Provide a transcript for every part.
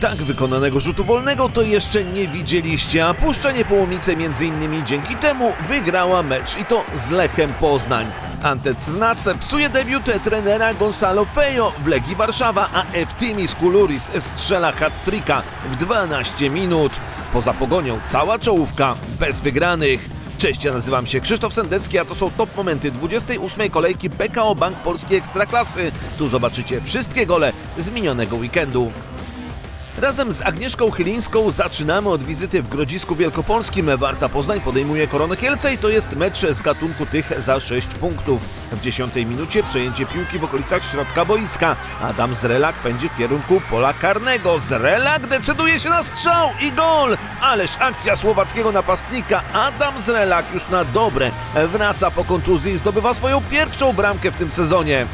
Tak wykonanego rzutu wolnego to jeszcze nie widzieliście, a Puszczanie Połomice m.in. dzięki temu wygrała mecz i to z Lechem Poznań. Ante Crnac psuje debiut trenera Gonzalo Fejo w Legii Warszawa, a Eftimis Kuluris strzela hat-tricka w 12 minut. Poza pogonią cała czołówka bez wygranych. Cześć, ja nazywam się Krzysztof Sendecki, a to są top momenty 28. kolejki PKO Bank Polskiej Ekstraklasy. Tu zobaczycie wszystkie gole z minionego weekendu. Razem z Agnieszką Chylińską zaczynamy od wizyty w Grodzisku Wielkopolskim. Warta Poznań podejmuje Koronę Kielce i to jest mecz z gatunku tych za 6 punktów. W 10 minucie przejęcie piłki w okolicach środka boiska. Adam Zrelak pędzi w kierunku pola karnego. Zrelak decyduje się na strzał i gol! Ależ akcja słowackiego napastnika. Adam Zrelak już na dobre wraca po kontuzji i zdobywa swoją pierwszą bramkę w tym sezonie.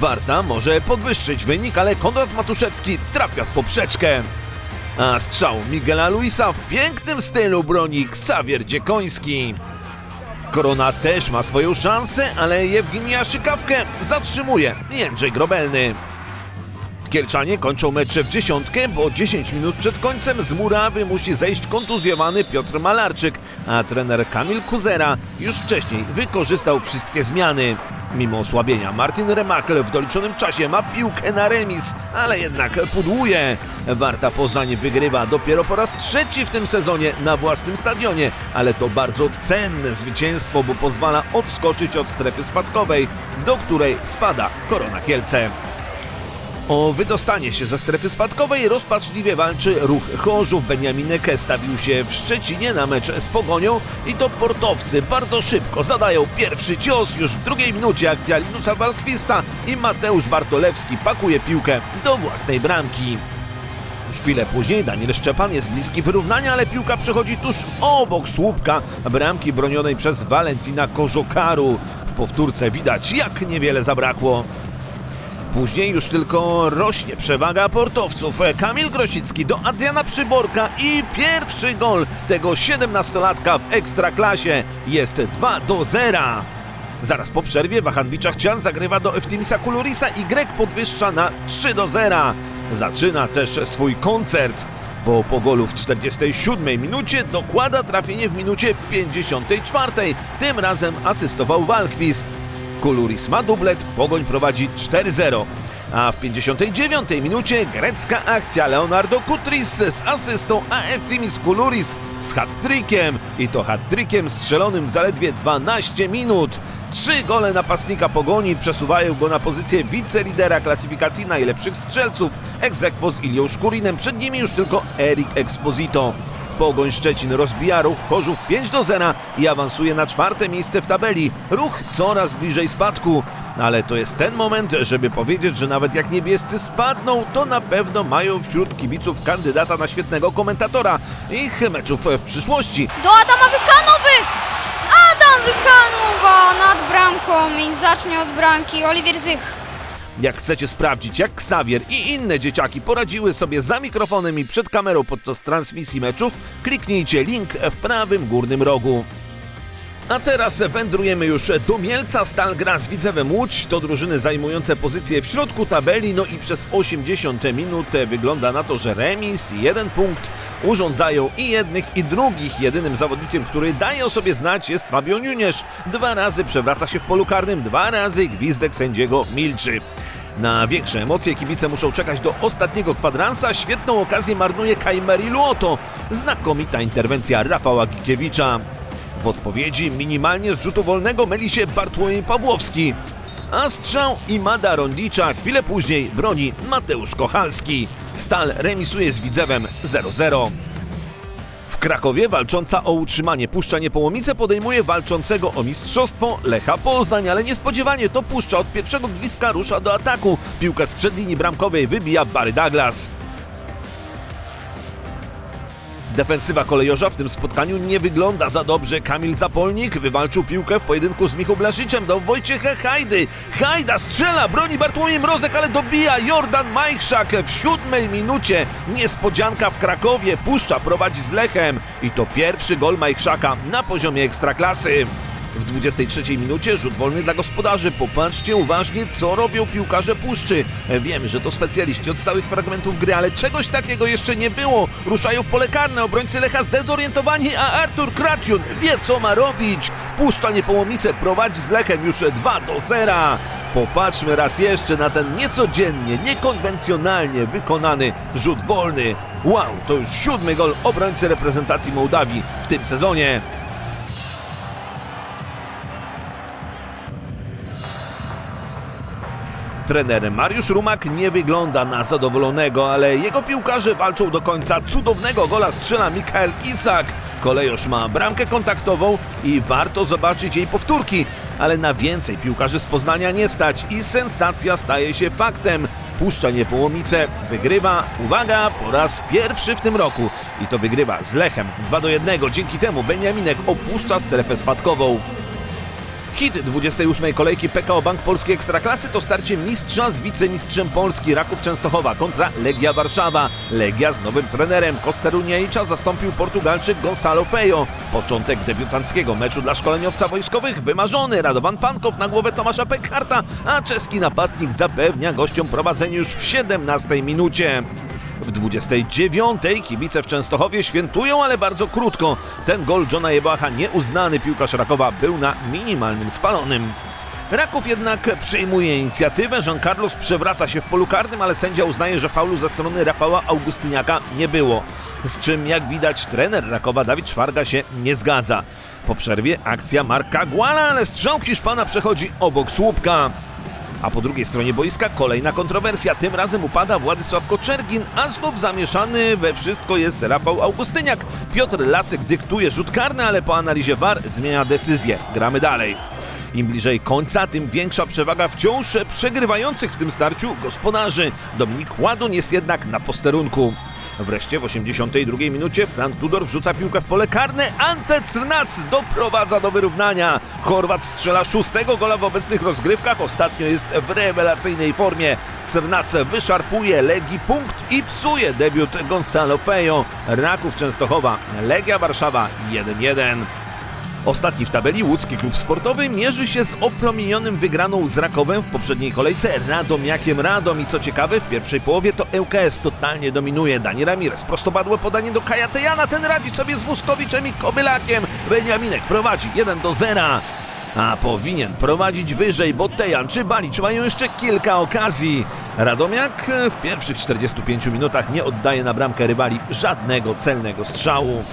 Warta może podwyższyć wynik, ale Konrad Matuszewski trafia w poprzeczkę. A strzał Miguela Luisa w pięknym stylu broni Ksawier Dziekoński. Korona też ma swoją szansę, ale Jewgenia Szykawkę zatrzymuje Jędrzej Grobelny. Kielczanie kończą mecz w dziesiątkę, bo 10 minut przed końcem z murawy musi zejść kontuzjowany Piotr Malarczyk, a trener Kamil Kuzera już wcześniej wykorzystał wszystkie zmiany. Mimo osłabienia Martin Remakl w doliczonym czasie ma piłkę na remis, ale jednak pudłuje. Warta Poznań wygrywa dopiero po raz trzeci w tym sezonie na własnym stadionie, ale to bardzo cenne zwycięstwo, bo pozwala odskoczyć od strefy spadkowej, do której spada Korona Kielce. O wydostanie się ze strefy spadkowej rozpaczliwie walczy ruch Chorzów. Beniaminek stawił się w Szczecinie na mecz z Pogonią i to portowcy bardzo szybko zadają pierwszy cios. Już w drugiej minucie akcja Linusa Walkwista i Mateusz Bartolewski pakuje piłkę do własnej bramki. Chwilę później Daniel Szczepan jest bliski wyrównania, ale piłka przechodzi tuż obok słupka bramki bronionej przez Valentina Kożokaru. W powtórce widać, jak niewiele zabrakło. Później już tylko rośnie przewaga portowców. Kamil Grosicki do Adriana Przyborka i pierwszy gol tego 17-latka w Ekstraklasie jest 2 do 0. Zaraz po przerwie Wahan Biczachcian zagrywa do Eftimisa Kulurisa i Grek podwyższa na 3 do 0. Zaczyna też swój koncert, bo po golu w 47 minucie dokłada trafienie w minucie 54. Tym razem asystował Walkwist. Kuluris ma dublet, Pogoń prowadzi 4-0. A w 59 minucie grecka akcja Leonardo Kutris z asystą, a Eftimis Kuluris z hat-trickiem. I to hat-trickiem strzelonym w zaledwie 12 minut. Trzy gole napastnika Pogoni przesuwają go na pozycję wicelidera klasyfikacji najlepszych strzelców, aequo z Ilią Szkurinem, przed nimi już tylko Erik Exposito. Pogoń Szczecin rozbija ruch Chorzów 5 do 0 i awansuje na czwarte miejsce w tabeli. Ruch coraz bliżej spadku. Ale to jest ten moment, żeby powiedzieć, że nawet jak niebiescy spadną, to na pewno mają wśród kibiców kandydata na świetnego komentatora ich meczów w przyszłości. Do Adama Wykanowy! Adam Wykanowa nad bramką i zacznie od bramki Oliwier Zych. Jak chcecie sprawdzić, jak Xavier i inne dzieciaki poradziły sobie za mikrofonem i przed kamerą podczas transmisji meczów, kliknijcie link w prawym górnym rogu. A teraz wędrujemy już do Mielca. Stal gra z Widzewem Łódź. To drużyny zajmujące pozycję w środku tabeli. No i przez 80 minut wygląda na to, że remis, jeden punkt urządzają i jednych i drugich. Jedynym zawodnikiem, który daje o sobie znać jest Fabio Nunierz. Dwa razy przewraca się w polu karnym, dwa razy gwizdek sędziego milczy. Na większe emocje kibice muszą czekać do ostatniego kwadransa. Świetną okazję marnuje Kajmeri Luoto. Znakomita interwencja Rafała Gikiewicza. W odpowiedzi minimalnie z rzutu wolnego myli się Bartłomiej Pawłowski. A strzał Imada Rondicza chwilę później broni Mateusz Kochalski. Stal remisuje z Widzewem 0-0. Krakowie walcząca o utrzymanie Puszcza Niepołomice podejmuje walczącego o mistrzostwo Lecha Poznań, ale niespodziewanie to Puszcza od pierwszego gwizdka rusza do ataku. Piłkę z przedlinii bramkowej wybija Barry Douglas. Defensywa kolejorza w tym spotkaniu nie wygląda za dobrze. Kamil Zapolnik wywalczył piłkę w pojedynku z Michał Blasziczem do Wojciecha Hajdy. Hajda strzela, broni Bartłomiej Mrozek, ale dobija Jordan Majchrzak w siódmej minucie. Niespodzianka w Krakowie. Puszcza prowadzi z Lechem. I to pierwszy gol Majchrzaka na poziomie ekstraklasy. W 23 minucie rzut wolny dla gospodarzy. Popatrzcie uważnie, co robią piłkarze Puszczy. Wiemy, że to specjaliści od stałych fragmentów gry, ale czegoś takiego jeszcze nie było. Ruszają w pole karne, obrońcy Lecha zdezorientowani, a Artur Kraciun wie, co ma robić. Puszcza Niepołomice prowadzi z Lechem już 2 do 0. Popatrzmy raz jeszcze na ten niecodziennie, niekonwencjonalnie wykonany rzut wolny. Wow, to już siódmy gol obrońcy reprezentacji Mołdawii w tym sezonie. Trener Mariusz Rumak nie wygląda na zadowolonego, ale jego piłkarze walczą do końca. Cudownego gola strzela Mikael Isak. Kolejosz ma bramkę kontaktową i warto zobaczyć jej powtórki, ale na więcej piłkarzy z Poznania nie stać i sensacja staje się faktem. Puszcza Niepołomice wygrywa, uwaga, po raz pierwszy w tym roku i to wygrywa z Lechem 2 do 1. Dzięki temu Beniaminek opuszcza strefę spadkową. Hit 28. kolejki PKO Bank Polskiej Ekstraklasy to starcie mistrza z wicemistrzem Polski Raków Częstochowa kontra Legia Warszawa. Legia z nowym trenerem Kosteruniejcza zastąpił Portugalczyk Gonzalo Fejo. Początek debiutanckiego meczu dla szkoleniowca wojskowych wymarzony. Radovan Pankow na głowę Tomasza Pekharta, a czeski napastnik zapewnia gościom prowadzenie już w 17 minucie. W 29. kibice w Częstochowie świętują, ale bardzo krótko. Ten gol Johna Jebacha, nieuznany piłkarz Rakowa, był na minimalnym spalonym. Raków jednak przyjmuje inicjatywę. Jean Carlos przewraca się w polu karnym, ale sędzia uznaje, że faulu ze strony Rafała Augustyniaka nie było. Z czym, jak widać, trener Rakowa Dawid Szwarga się nie zgadza. Po przerwie akcja Marka Guala, ale strzał Hiszpana przechodzi obok słupka. A po drugiej stronie boiska kolejna kontrowersja. Tym razem upada Władysław Koczergin, a znów zamieszany we wszystko jest Rafał Augustyniak. Piotr Lasek dyktuje rzut karny, ale po analizie VAR zmienia decyzję. Gramy dalej. Im bliżej końca, tym większa przewaga wciąż przegrywających w tym starciu gospodarzy. Dominik Ładun jest jednak na posterunku. Wreszcie w 82 minucie Fran Tudor wrzuca piłkę w pole karne, Ante Crnac doprowadza do wyrównania. Chorwat strzela szóstego gola w obecnych rozgrywkach, ostatnio jest w rewelacyjnej formie. Crnac wyszarpuje Legii punkt i psuje debiut Gonzalo Fejo. Raków Częstochowa, Legia Warszawa 1-1. Ostatni w tabeli łódzki klub sportowy mierzy się z opromienionym wygraną z Rakowem w poprzedniej kolejce Radomiakiem Radom i co ciekawe w pierwszej połowie to ŁKS totalnie dominuje. Dani Ramirez prostopadłe podanie do Kajatejana, ten radzi sobie z Wózkowiczem i Kobylakiem. Beniaminek prowadzi 1 do 0. A powinien prowadzić wyżej, bo Tejan czy Balicz mają jeszcze kilka okazji. Radomiak w pierwszych 45 minutach nie oddaje na bramkę rywali żadnego celnego strzału.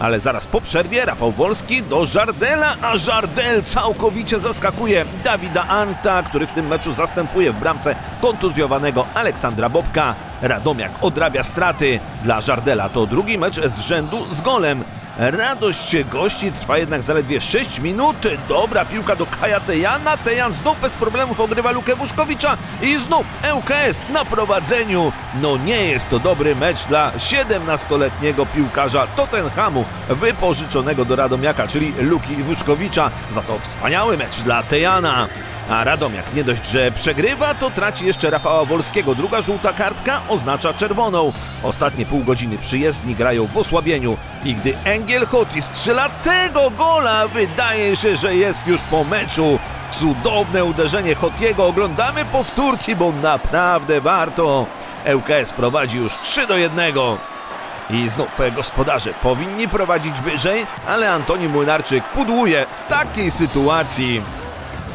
Ale zaraz po przerwie Rafał Wolski do Żardela, a Żardel całkowicie zaskakuje Dawida Anta, który w tym meczu zastępuje w bramce kontuzjowanego Aleksandra Bobka. Radomiak odrabia straty. Dla Żardela to drugi mecz z rzędu z golem. Radość gości trwa jednak zaledwie 6 minut. Dobra piłka do Kaja Tejana. Tejan znów bez problemów ogrywa Lukę Wuszkowicza i znów ŁKS na prowadzeniu. No nie jest to dobry mecz dla 17-letniego piłkarza Tottenhamu wypożyczonego do Radomiaka, czyli Luki Wuszkowicza. Za to wspaniały mecz dla Tejana. A Radomiak nie dość, że przegrywa, to traci jeszcze Rafała Wolskiego. Druga żółta kartka oznacza czerwoną. Ostatnie pół godziny przyjezdni grają w osłabieniu. I gdy Engiel Hoti strzela tego gola, wydaje się, że jest już po meczu. Cudowne uderzenie Hotiego. Oglądamy powtórki, bo naprawdę warto. ŁKS prowadzi już 3 do 1. I znów gospodarze powinni prowadzić wyżej, ale Antoni Młynarczyk pudłuje w takiej sytuacji.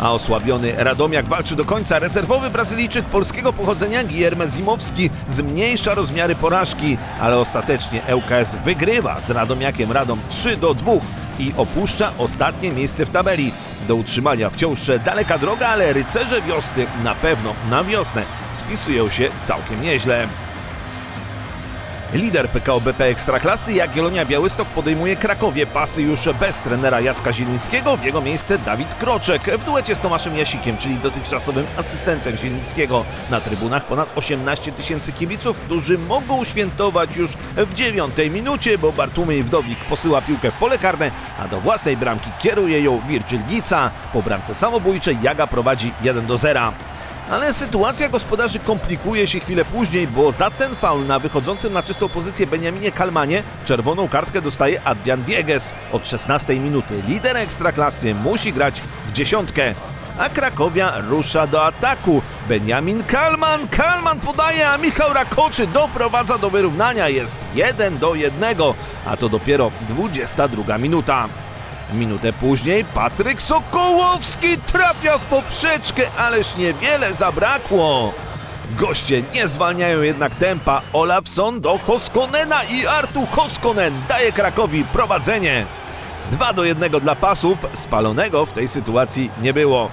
A osłabiony Radomiak walczy do końca. Rezerwowy Brazylijczyk polskiego pochodzenia Guillermo Zimowski zmniejsza rozmiary porażki, ale ostatecznie ŁKS wygrywa z Radomiakiem Radom 3 do 2 i opuszcza ostatnie miejsce w tabeli. Do utrzymania wciąż daleka droga, ale rycerze wiosny na pewno na wiosnę spisują się całkiem nieźle. Lider PKO BP Ekstraklasy Jagiellonia Białystok podejmuje Krakowie pasy już bez trenera Jacka Zielińskiego. W jego miejsce Dawid Kroczek w duecie z Tomaszem Jasikiem, czyli dotychczasowym asystentem Zielińskiego. Na trybunach ponad 18 tysięcy kibiców, którzy mogą świętować już w dziewiątej minucie, bo Bartłomiej Wdowik posyła piłkę w pole karne, a do własnej bramki kieruje ją Virgil Gica. Po bramce samobójczej Jaga prowadzi 1 do 0. Ale sytuacja gospodarzy komplikuje się chwilę później, bo za ten faul na wychodzącym na czystą pozycję Beniaminie Kalmanie czerwoną kartkę dostaje Adrian Dieges. Od 16 minuty lider ekstraklasy musi grać w dziesiątkę. A Krakowia rusza do ataku. Benjamin Kalman, Kalman podaje, a Michał Rakoczy doprowadza do wyrównania. Jest 1 do 1, a to dopiero 22 minuta. Minutę później Patryk Sokołowski trafia w poprzeczkę, ależ niewiele zabrakło. Goście nie zwalniają jednak tempa. Olafson do Hoskonena i Artu Hoskonen daje Krakowi prowadzenie. 2 do 1 dla pasów, spalonego w tej sytuacji nie było.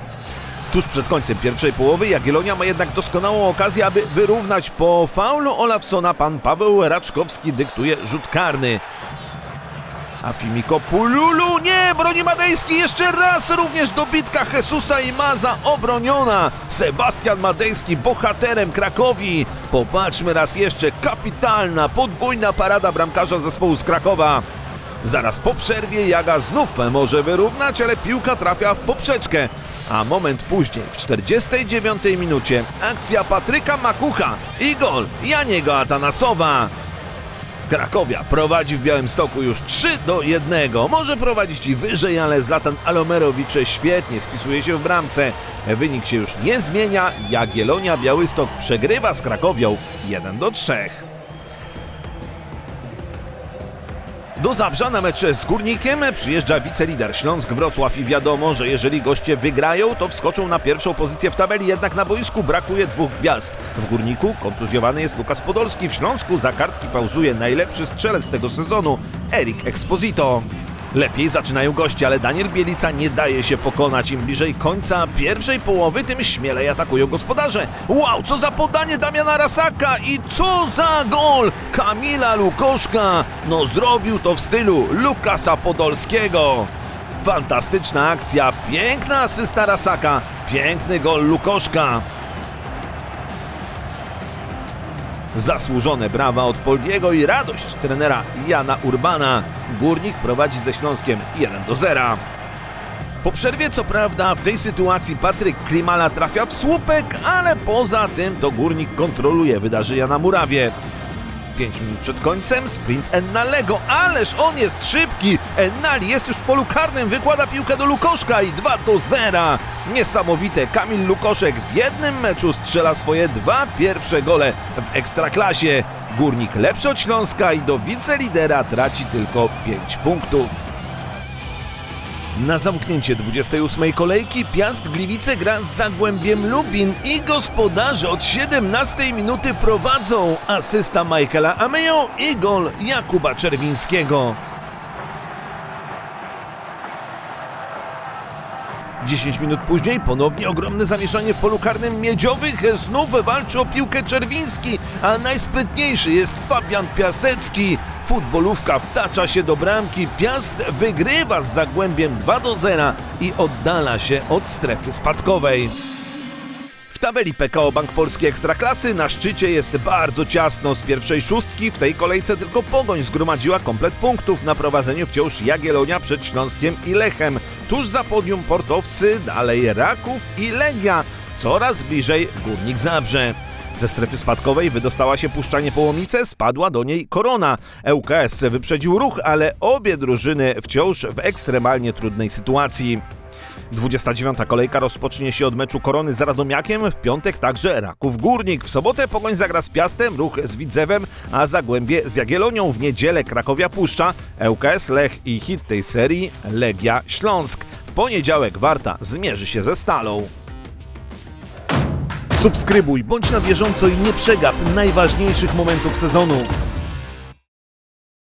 Tuż przed końcem pierwszej połowy Jagiellonia ma jednak doskonałą okazję, aby wyrównać po faulu Olafsona. Pan Paweł Raczkowski dyktuje rzut karny. A Fimiko Pululu nie! Broni Madejski jeszcze raz! Również dobitka Jesusa i Maza obroniona! Sebastian Madejski bohaterem Krakowi! Popatrzmy raz jeszcze, kapitalna, podwójna parada bramkarza zespołu z Krakowa. Zaraz po przerwie Jaga znów może wyrównać, ale piłka trafia w poprzeczkę. A moment później, w 49 minucie, akcja Patryka Makucha i gol Janiego Atanasowa. Krakowia prowadzi w Białymstoku już 3 do 1. Może prowadzić i wyżej, ale Zlatan Alomerowicz świetnie spisuje się w bramce. Wynik się już nie zmienia. Jagiellonia Białystok przegrywa z Krakowią 1 do 3. Do Zabrza na mecz z Górnikiem przyjeżdża wicelider Śląsk Wrocław i wiadomo, że jeżeli goście wygrają, to wskoczą na pierwszą pozycję w tabeli, jednak na boisku brakuje dwóch gwiazd. W Górniku kontuzjowany jest Lukas Podolski, w Śląsku za kartki pauzuje najlepszy strzelec tego sezonu, Erik Exposito. Lepiej zaczynają goście, ale Daniel Bielica nie daje się pokonać. Im bliżej końca pierwszej połowy, tym śmielej atakują gospodarze. Wow, co za podanie Damiana Rasaka i co za gol Kamila Lukoszka. No zrobił to w stylu Lukasa Podolskiego. Fantastyczna akcja, piękna asysta Rasaka, piękny gol Lukoszka. Zasłużone brawa od Poldiego i radość trenera Jana Urbana. Górnik prowadzi ze Śląskiem 1 do 0. Po przerwie, co prawda, w tej sytuacji Patryk Klimala trafia w słupek, ale poza tym to Górnik kontroluje wydarzenia na murawie. 5 minut przed końcem sprint Ennalego, ależ on jest szybki! Ennali jest już w polu karnym, wykłada piłkę do Lukoszka i 2 do 0. Niesamowite, Kamil Lukoszek w jednym meczu strzela swoje dwa pierwsze gole w Ekstraklasie. Górnik lepszy od Śląska i do wicelidera traci tylko 5 punktów. Na zamknięcie 28 kolejki Piast Gliwice gra z Zagłębiem Lubin i gospodarze od 17 minuty prowadzą. Asysta Michaela Amejo i gol Jakuba Czerwińskiego. 10 minut później ponownie ogromne zamieszanie w polu karnym Miedziowych. Znów walczy o piłkę Czerwiński, a najsprytniejszy jest Fabian Piasecki. Futbolówka wtacza się do bramki. Piast wygrywa z Zagłębiem 2 do 0 i oddala się od strefy spadkowej. W tabeli PKO Bank Polski Ekstraklasy na szczycie jest bardzo ciasno. Z pierwszej szóstki w tej kolejce tylko Pogoń zgromadziła komplet punktów. Na prowadzeniu wciąż Jagiellonia przed Śląskiem i Lechem. Tuż za podium portowcy, dalej Raków i Legia. Coraz bliżej Górnik Zabrze. Ze strefy spadkowej wydostała się Puszczanie Połomice, spadła do niej Korona. ŁKS wyprzedził ruch, ale obie drużyny wciąż w ekstremalnie trudnej sytuacji. 29. kolejka rozpocznie się od meczu Korony z Radomiakiem, w piątek także Raków Górnik. W sobotę Pogoń zagra z Piastem, Ruch z Widzewem, a Zagłębie z Jagiellonią. W niedzielę Krakowia Puszcza, ŁKS Lech i hit tej serii Legia Śląsk. W poniedziałek Warta zmierzy się ze Stalą. Subskrybuj, bądź na bieżąco i nie przegap najważniejszych momentów sezonu.